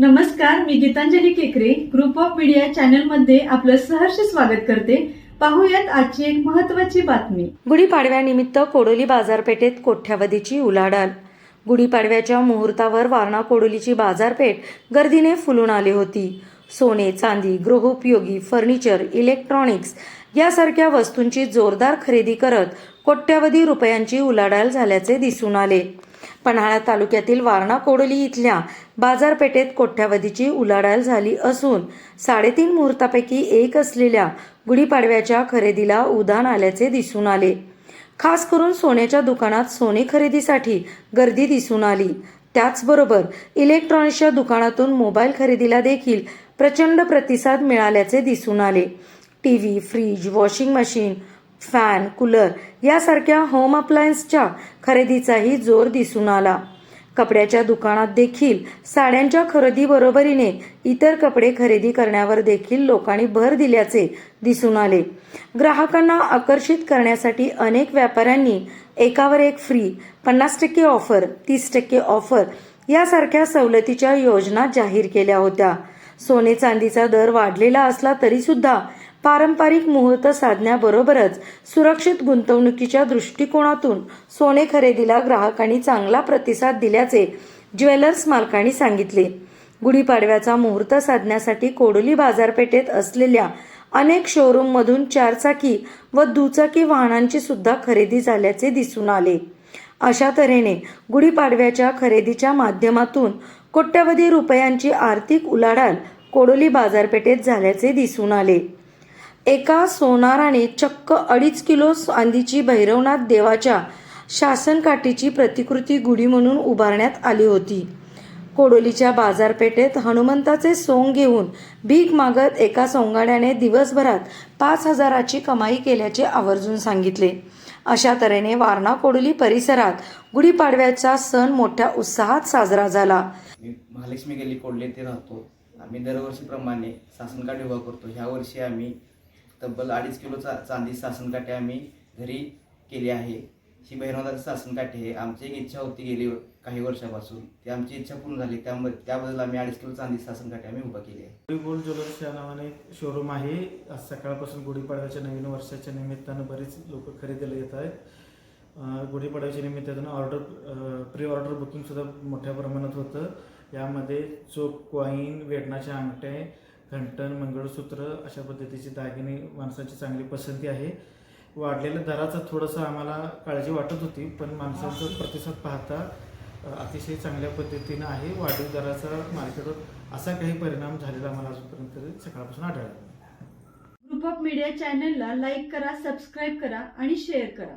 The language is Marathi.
नमस्कार मी गीतांजली केकरे. ग्रुप ऑफ मीडिया चॅनलमध्ये आपलं सहर्ष स्वागत करते. पाहूयात आजची एक महत्वाची बातमी. गुढीपाडव्यानिमित्त कोडोली बाजारपेठेत कोठ्यावधीची उलाढाल. गुढीपाडव्याच्या मुहूर्तावर वारणा कोडोलीची बाजारपेठ गर्दीने फुलून आली होती. सोने चांदी गृहोपयोगी फर्निचर इलेक्ट्रॉनिक्स यासारख्या वस्तूंची जोरदार खरेदी करत कोट्यावधी रुपयांची उलाढाल झाल्याचे दिसून आले. पन्हाळा तालुक्यातील वारणा कोडोली इथल्या बाजारपेठेत कोट्यावधीची उलाढाल झाली असून साडेतीन मुहूर्तापैकी एक असलेल्या गुढीपाडव्याच्या खरेदीला उधाण आल्याचे दिसून आले. खास करून सोन्याच्या दुकानात सोने खरेदीसाठी गर्दी दिसून आली. त्याचबरोबर इलेक्ट्रॉनिक्सच्या दुकानातून मोबाईल खरेदीला देखील प्रचंड प्रतिसाद मिळाल्याचे दिसून आले. T V fridge washing machine fan cooler यासारख्या होम अप्लायन्सच्या खरेदीचाही जोर दिसून आला. कपड्याच्या दुकानात देखील साड्यांच्या खरेदीबरोबरीने इतर कपडे खरेदी करण्यावर देखील लोकांनी भर दिल्याचे दिसून आले. ग्राहकांना आकर्षित करण्यासाठी अनेक व्यापाऱ्यांनी एकावर एक फ्री पन्नास टक्के ऑफर तीस टक्के ऑफर यासारख्या सवलतीच्या योजना जाहीर केल्या होत्या. सोने चांदीचा दर वाढलेला असला तरीसुद्धा पारंपरिक मुहूर्त साधण्याबरोबरच सुरक्षित गुंतवणुकीच्या दृष्टिकोनातून सोने खरेदीला ग्राहकांनी चांगला प्रतिसाद दिल्याचे ज्वेलर्स मालकांनी सांगितले. गुढीपाडव्याचा मुहूर्त साधण्यासाठी कोडोली बाजारपेठेत असलेल्या अनेक शोरूममधून चारचाकी व दुचाकी वाहनांची सुद्धा खरेदी झाल्याचे दिसून आले. अशा तऱ्हेने गुढीपाडव्याच्या खरेदीच्या माध्यमातून कोट्यवधी रुपयांची आर्थिक उलाढाल कोडोली बाजारपेठेत झाल्याचे दिसून आले. एका सोनाराने चक्क अडीच किलो चांदीची भैरवनाथ देवाच्या शासनकाठीची प्रतिकृती गुढी म्हणून उभारण्यात आली होती. कोडोलीच्या बाजारपेठेत हनुमंताचे सोंग घेऊन भीक मागत एका सोंगाड्याने दिवसभरात पाच हजाराची कमाई केल्याचे आवर्जून सांगितले. अशा तऱ्हेने वारणा कोडोली परिसरात गुढीपाडव्याचा सण मोठ्या उत्साहात साजरा झाला. मी महालक्ष्मी गेली कोडले ते राहतो. आम्ही दरवर्षीप्रमाणे सासनकाठी उभा करतो. ह्या वर्षी आम्ही तब्बल अडीच किलो चा चांदी सासनकाठी आम्ही घरी केली आहे. ही भैरवनाथ सासनकाठी आहे. आमची एक इच्छा होती गेली काही वर्षापासून. ती आमची इच्छा पूर्ण झाली. त्यामुळे त्याबद्दल आम्ही अडीच किलो चांदी सासनकाठी आम्ही उभा केली आहे. गुढी गोल्ड ज्वेलर्स या नावाने शोरूम आहे. आज सकाळपासून गुढीपाडव्याच्या नवीन वर्षाच्या निमित्तानं बरेच लोक खरेदीला येत आहेत. गुढीपाडव्याच्या निमित्तानं ऑर्डर प्री ऑर्डर बुकिंगसुद्धा मोठ्या प्रमाणात होतं. यामध्ये चोक कॉईन वेटणाच्या अंगठे घंटण मंगळसूत्र अशा पद्धतीचे दागिने माणसाची चांगली पसंती आहे. वाढलेल्या दराचं थोडंसं आम्हाला काळजी वाटत होती पण माणसांचा प्रतिसाद पाहता अतिशय चांगल्या पद्धतीनं आहे. वाढीव दराचा मार्केटवर असा काही परिणाम झालेला आम्हाला अजूनपर्यंत सकाळपासून आढळला ग्रुप ऑफ मीडिया चॅनलला लाईक करा सबस्क्राईब करा आणि शेअर करा.